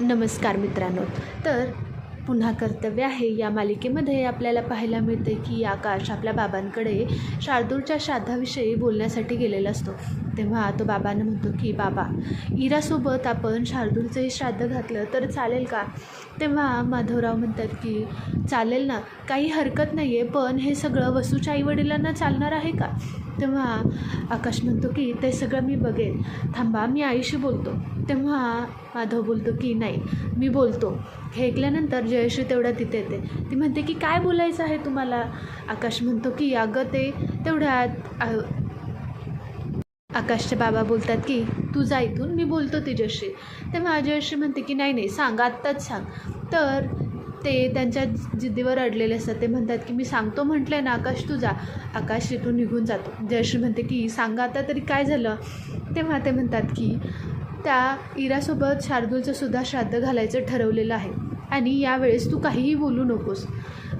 नमस्कार मित्रांनो. तर पुन्हा कर्तव्य आहे या मालिकेमध्ये आपल्याला पाहायला मिळते की आकाश आपल्या बाबांकडे शार्दूलच्या श्राद्धाविषयी बोलण्यासाठी गेलेला असतो. तेव्हा तो बाबांना म्हणतो की बाबा इरासोबत आपण शार्दूलचंही श्राद्ध घातलं तर चालेल का? तेव्हा माधवराव म्हणतात की चालेल ना काही हरकत नाही आहे पण हे सगळं वसूच्या आईवडिलांना चालणार आहे का? तेव्हा आकाश म्हणतो की ते सगळं मी बघेन थांबा मी आईशी बोलतो. तेव्हा माधव बोलतो की नाही मी बोलतो. हे ऐकल्यानंतर जयश्री तेवढ्या तिथे येते. ती म्हणते की काय बोलायचं आहे तुम्हाला? आकाश म्हणतो की अगं ते तेवढ्यात आकाशचे बाबा बोलतात की तू जा इथून मी बोलतो तिच्याशी तेव्हा जयश्री म्हणते की नाही नाही सांग आत्ताच सांग. तर ते त्यांच्या जिद्दीवर अडलेले असतात. ते म्हणतात की मी सांगतो म्हटलं ना आकाश तू जा. आकाश तिथून निघून जातो. जयश्री म्हणते की सांगा आता तरी काय झालं? तेव्हा ते म्हणतात की त्या इरासोबत शार्दूलचं सुद्धा श्राद्ध घालायचं ठरवलेलं आहे आणि यावेळेस तू काहीही बोलू नकोस.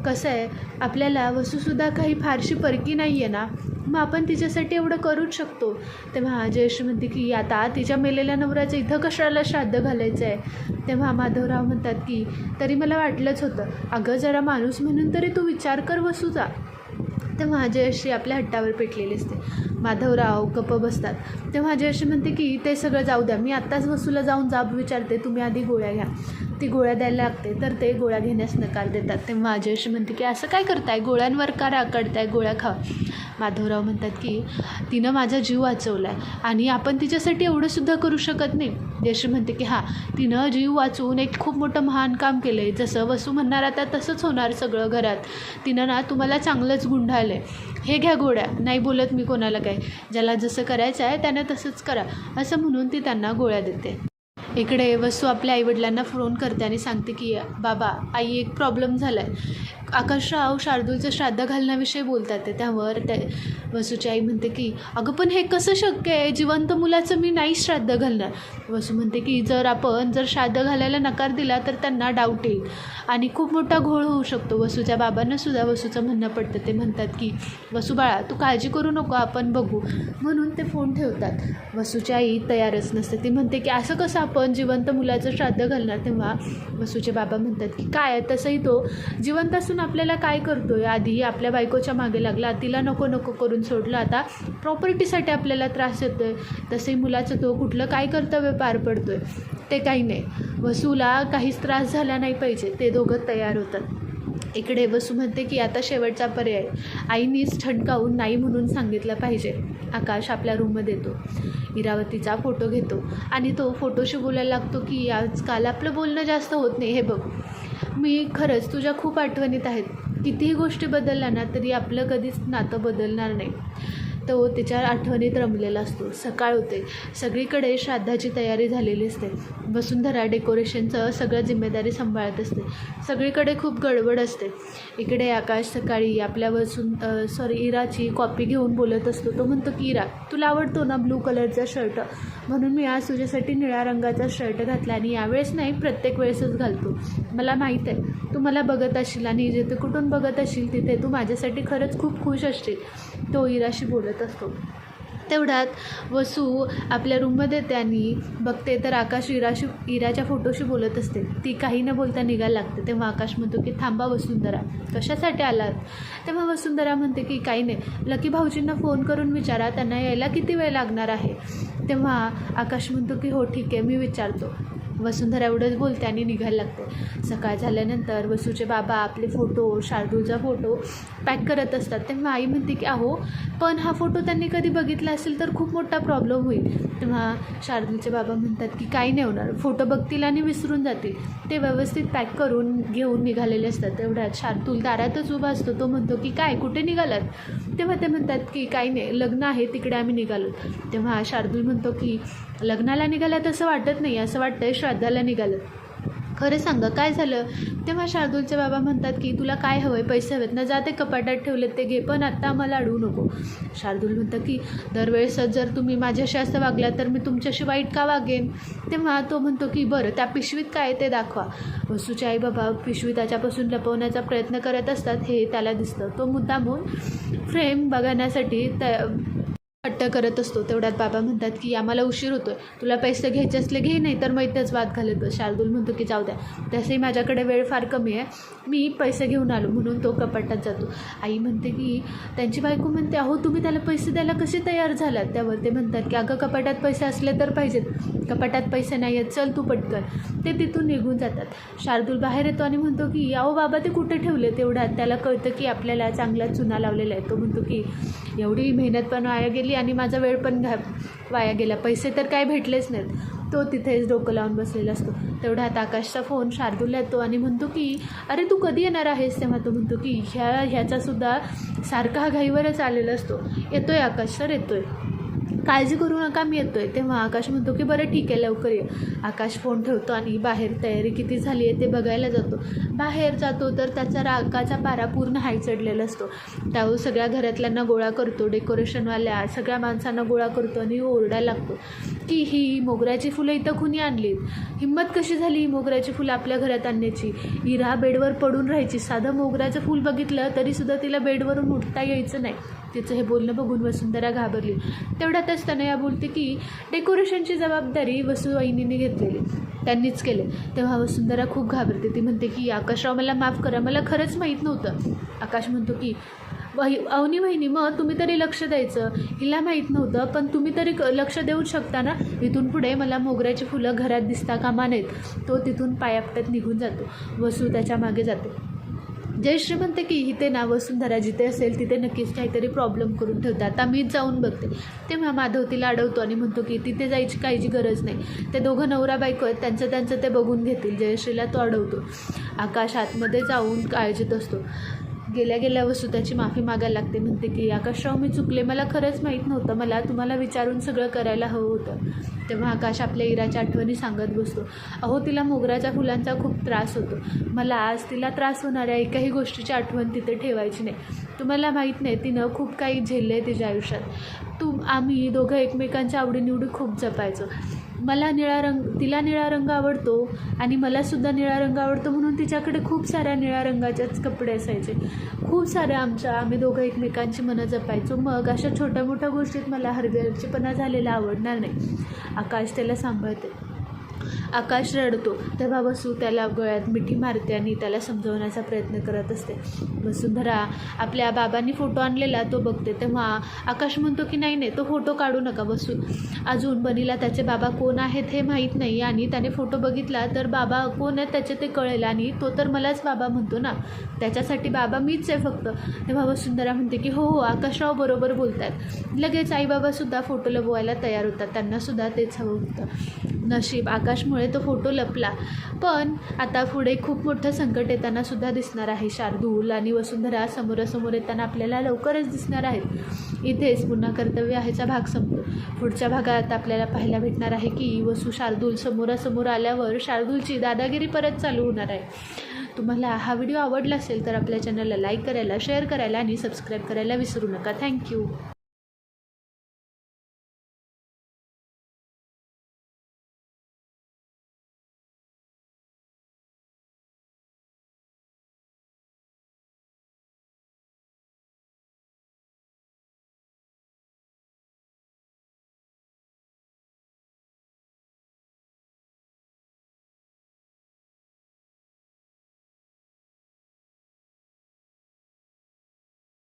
कसं आहे आपल्याला वसूसुद्धा काही फारशी परकी नाही आहे ना? मग आपण तिच्यासाठी एवढं करूच शकतो. तेव्हा जयश्री म्हणते की आता तिच्या मेलेल्या नवऱ्याचं इथं कशाला श्राद्ध घालायचं आहे तेव्हा माधवराव म्हणतात की तरी मला वाटलंच होतं. अगं जरा माणूस म्हणून तरी तू विचार कर वसूचा. तेव्हा जयश्री आपल्या हट्टावर पेटलेली असते. माधवराव गप्प बसतात. तेव्हा जयश्री म्हणते की ते सगळं जाऊ द्या. मी आत्ताच वसूला जाऊन जाब विचारते. तुम्ही आधी गोळ्या घ्या. ती गोळ्या द्यायला लागते तर ते गोळ्या घेण्यास नकार देतात. तेव्हा अशी म्हणते की असं काय करताय? गोळ्यांवर का राकडताय गोळ्या खा. माधवराव म्हणतात की तिनं माझा जीव वाचवला आहे आणि आपण तिच्यासाठी एवढंसुद्धा करू शकत नाही. जशी म्हणते की हां तिनं जीव वाचवून एक खूप मोठं महान काम केलं आहे जसं वसू म्हणणार आता तसंच होणार सगळं घरात. तिनं ना तुम्हाला चांगलंच गुंडाळलं आहे हे घ्या गोळ्या. नाही बोलत मी कोणाला काय. ज्याला जसं करायचं आहे त्यानं तसंच करा. असं म्हणून ती त्यांना गोळ्या देते. इकडे वस्तू आपल्या आईवडिलांना फोन करते आणि सांगते की बाबा आई एक प्रॉब्लेम झाला आहे आकाशराव शार्दूलचं श्राद्ध घालण्याविषयी बोलतात ते. त्यावर त्या वसूची आई म्हणते की अगं पण हे कसं शक्य आहे? जिवंत मुलाचं मी नाही श्राद्ध घालणार. वसू म्हणते की जर आपण जर श्राद्ध घालायला नकार दिला तर त्यांना डाऊट येईल आणि खूप मोठा घोळ होऊ शकतो. वसूच्या बाबांना सुद्धा वसूचं म्हणणं पडतं. ते म्हणतात की वसू बाळा तू काळजी करू नको आपण बघू. म्हणून ते फोन ठेवतात. वसूची आई तयारच नसते. ती म्हणते की असं कसं आपण जिवंत मुलाचं श्राद्ध घालणार? तेव्हा वसूचे बाबा म्हणतात की काय तसंही तो जिवंत असून आपल्याला काय करतोय? आधी आपल्या बायकोच्या मागे लागला तिला नको नको करून सोडलं. आता प्रॉपर्टीसाठी आपल्याला त्रास येतो आहे तसे मुलाचं तो कुठलं काय कर्तव्य पार पडतोय? ते काही नाही. वसूला काहीच त्रास झाला नाही पाहिजे. ते दोघं तयार होतात. इकडे वसू म्हणते की आता शेवटचा पर्याय. आईनीच ठणकावून नाही म्हणून सांगितलं पाहिजे. आकाश आपल्या रूममध्ये येतो. इरावतीचा फोटो घेतो. आणि तो फोटोशी बोलायला लागतो की आजकाल आपलं बोलणं जास्त होत नाही. हे बघ. मी खरंच तुझ्या खूप आठवणीत आहेत. कितीही गोष्टी बदलल्या ना तरी आपलं कधीच नातं बदलणार नाही. तो तिच्या आठवणीत रमलेला असतो. सकाळ होते. सगळीकडे श्राद्धाची तयारी झालेली असते. वसुंधरा डेकोरेशनचं सगळं जिम्मेदारी सांभाळत असते. सगळीकडे खूप गडबड असते. इकडे आकाश सकाळी आपल्या वसुं सॉरी इराची कॉपी घेऊन बोलत असतो. तो म्हणतो की इरा तुला आवडतो ना ब्लू कलरचा शर्ट म्हणून मी आज तुझ्यासाठी निळ्या रंगाचा शर्ट घातला आणि यावेळेस नाही प्रत्येक वेळेसच घालतो. मला माहीत आहे. तू मला बघत असशील आणि जिथे कुठून बघत असशील तिथे तू माझ्यासाठी खरंच खूप खुश असशील. तो इराशी बोलत असतो. तेवढ्यात वसू आपल्या रूममध्ये येते आणि बघते तर आकाश इराशी इराच्या फोटोशी बोलत असते. ती काही न बोलता निघायला लागते. तेव्हा आकाश म्हणतो की थांबा वसुंधरा कशासाठी आलात? तेव्हा वसुंधरा म्हणते की काही नाही. लकी भाऊजींना फोन करून विचारा. त्यांना यायला किती वेळ लागणार आहे? तेव्हा आकाश म्हणतो की हो ठीक आहे. मी विचारतो. वसुंधरा एवढंच बोलते आणि निघायला लागते. सकाळ झाल्यानंतर वसूचे बाबा आपले फोटो शार्दूलचा फोटो पॅक करत असतात. तेव्हा आई म्हणते की अहो पण हा फोटो त्यांनी कधी बघितला असेल तर खूप मोठा प्रॉब्लेम होईल. तेव्हा शार्दूलचे बाबा म्हणतात की काही नाही होणार. फोटो बघतील आणि विसरून जातील. ते व्यवस्थित पॅक करून घेऊन निघालेले असतात. तेवढ्यात शार्दूल दारातच उभा असतो. तो म्हणतो की काय कुठे निघालात? तेव्हा ते म्हणतात की काही नाही. लग्न आहे. तिकडे आम्ही निघालो. तेव्हा शार्दूल म्हणतो की लग्नाला निघालात असं वाटत नाही. असं वाटतंय श्राद्धाला निघालं खरं सांगा काय झालं? तेव्हा शार्दूलचे बाबा म्हणतात की तुला काय हवं आहे पैसे हवेत. ना जाते कपाटात ठेवलेत ते घे पण आत्ता आम्हाला अडवू नको. शार्दूल म्हणतं की दरवेळेसच जर तुम्ही माझ्याशी असं वागला तर मी तुमच्याशी वाईट का वागेन? तेव्हा तो म्हणतो की बरं त्या पिशवीत काय ते दाखवा. वसूचे आई बाबा पिशवी त्याच्यापासून लपवण्याचा प्रयत्न करत असतात हे त्याला दिसतं. तो मुद्दामून फ्रेम बघण्यासाठी त्या हट्ट करत असतो. तेवढ्यात बाबा म्हणतात की आम्हाला उशीर होतोय. तुला पैसे घ्यायचे असले घे नाही तर मग इथेच वाद घालत बस. शार्दूल म्हणतो की जाऊ द्या. तसंही माझ्याकडे वेळ फार कमी आहे. मी पैसे घेऊन आलो म्हणून तो कपाटात जातो. आई म्हणते की त्यांची बायको म्हणते अहो तुम्ही त्याला पैसे द्यायला कसे तयार झालात? त्यावर ते म्हणतात की अगं कपाटात पैसे असले तर पाहिजेत. कपाटात पैसे नाही आहेत चल तू पटकन. ते तिथून निघून जातात. शार्दूल बाहेर येतो आणि म्हणतो की अहो बाबा ते कुठे ठेवले तेवढ्यात? त्याला कळतं की आपल्याला चांगला चुना लावलेला आहे. तो म्हणतो की एवढी मेहनत पण वाया गेली आणि माझा वेळ पण घा वाया गेला. पैसे तर काय भेटलेच नाहीत. तो तिथेच डोकं लावून बसलेला असतो. तेवढ्यात आकाशचा फोन शार्दूलला येतो आणि म्हणतो की अरे तू कधी येणार आहेस? तेव्हा तो म्हणतो की ह्या ह्याचासुद्धा सारखा हा घाईवरच आलेला असतो. येतोय आकाश सर येतोय. काळजी करू नका मी येतोय. तेव्हा आकाश म्हणतो की बरं ठीक आहे लवकर ये. आकाश फोन ठेवतो आणि बाहेर तयारी किती झाली आहे ते बघायला जातो. बाहेर जातो तर त्याचा रागाचा पारा पूर्ण हाय चढलेला असतो. त्यावर सगळ्या घरातल्यांना गोळा करतो डेकोरेशनवाल्या सगळ्या माणसांना गोळा करतो आणि ओरडायला लागतो. की ही मोगऱ्याची फुलं इथं कुणी आणलीत. हिंमत कशी झाली ही मोगऱ्याची फुलं आपल्या घरात आणण्याची? इरा बेडवर पडून राहायची. साधं मोगऱ्याचं फूल बघितलं तरीसुद्धा तिला बेडवरून उठता यायचं नाही. तिचं हे बोलणं बघून वसुंधरा घाबरली. असताना या बोलते की डेकोरेशनची जबाबदारी वसुवाहिनीने घेतलेली. त्यांनीच केले. तेव्हा वसुंधरा खूप घाबरते. ती म्हणते की आकाशराव मला माफ करा. मला खरंच माहीत नव्हतं. आकाश म्हणतो की वही अवनी वहिनी मग तुम्ही तरी लक्ष द्यायचं. हिला माहीत नव्हतं पण तुम्ही तरी क- लक्ष देऊ शकता ना? इथून पुढे मला मोगऱ्याची फुलं घरात दिसता कामा नाहीत तो तिथून पायापट्यात निघून जातो. वसू त्याच्यामागे जाते. जयश्री म्हणते की इथे ना वसुंधरा जिथे असेल तिथे नक्कीच काहीतरी प्रॉब्लेम करून ठेवतात. आता मीच जाऊन बघते. तेव्हा माधव तिला अडवतो आणि म्हणतो की तिथे जायची काहीची गरज नाही. ते दोघं नवरा बायको आहेत. त्यांचं त्यांचं ते बघून घेतील. जयश्रीला तो अडवतो आकाश आतमध्ये जाऊन काळजीत असतो. गेल्या गेल्या वस्तू त्याची माफी मागायला लागते. म्हणते की आकाशराव मी चुकले? मला खरंच माहीत नव्हतं. मला तुम्हाला विचारून सगळं करायला हवं होतं. तेव्हा आकाश आपल्या इराच्या आठवणी सांगत बसतो. अहो तिला मोगऱ्याच्या फुलांचा खूप त्रास होतो. मला आज तिला त्रास होणाऱ्या एकाही गोष्टीची आठवण तिथे ठेवायची नाही. तुम्हाला माहीत नाही तिनं खूप काही झेललं आहे तिच्या आयुष्यात. तू आम्ही दोघं एकमेकांच्या आवडीनिवडी खूप जपायचो. मला निळा रंग तिला निळा रंग आवडतो आणि मलासुद्धा निळा रंग आवडतो म्हणून तिच्याकडे खूप साऱ्या निळ्या रंगाच्याच कपडे असायचे. खूप साऱ्या आमच्या आम्ही दोघं एकमेकांची मनं जपायचो. मग अशा छोट्या मोठ्या गोष्टीत मला हरगर्जीपणा झालेला आवडणार नाही. आकाश त्याला सांभाळते. आकाश रडतो. तेव्हा वसू त्याला गळ्यात मिठी मारते आणि त्याला समजवण्याचा प्रयत्न करत असते. वसुंधरा आपल्या बाबांनी फोटो आणलेला तो बघते. तेव्हा आकाश म्हणतो की नाही नाही तो फोटो काढू नका बसू. अजून बनीला त्याचे बाबा कोण आहेत हे माहीत नाही आणि त्याने फोटो बघितला तर बाबा कोण आहेत त्याचे ते कळेल आणि तो तर मलाच बाबा म्हणतो ना. त्याच्यासाठी बाबा मीच आहे फक्त. तेव्हा वसुंधरा म्हणते की हो हो आकाशराव बरोबर बोलत आहेत लगेच आईबाबासुद्धा फोटो लपवायला तयार होतात. त्यांनासुद्धा तेच हवं होतं. नशीब आकाशमुळे तो फोटो लपला. पण आता पुढे खूप मोठं संकट येताना सुद्धा दिसणार आहे. शार्दूल आणि वसुंधरा समोरासमोर येताना आपल्याला लवकरच दिसणार आहेत. इथेच पुन्हा कर्तव्य आहेचा भाग संपतो पुढच्या भागात आपल्याला पाहायला भेटणार आहे की वसू शार्दूल समोरासमोर आल्यावर शार्दूलची दादागिरी परत चालू होणार आहे. तुम्हाला हा व्हिडिओ आवडला असेल तर आपल्या चॅनलला लाईक करायला शेअर करायला आणि सबस्क्राईब करायला विसरू नका. थँक्यू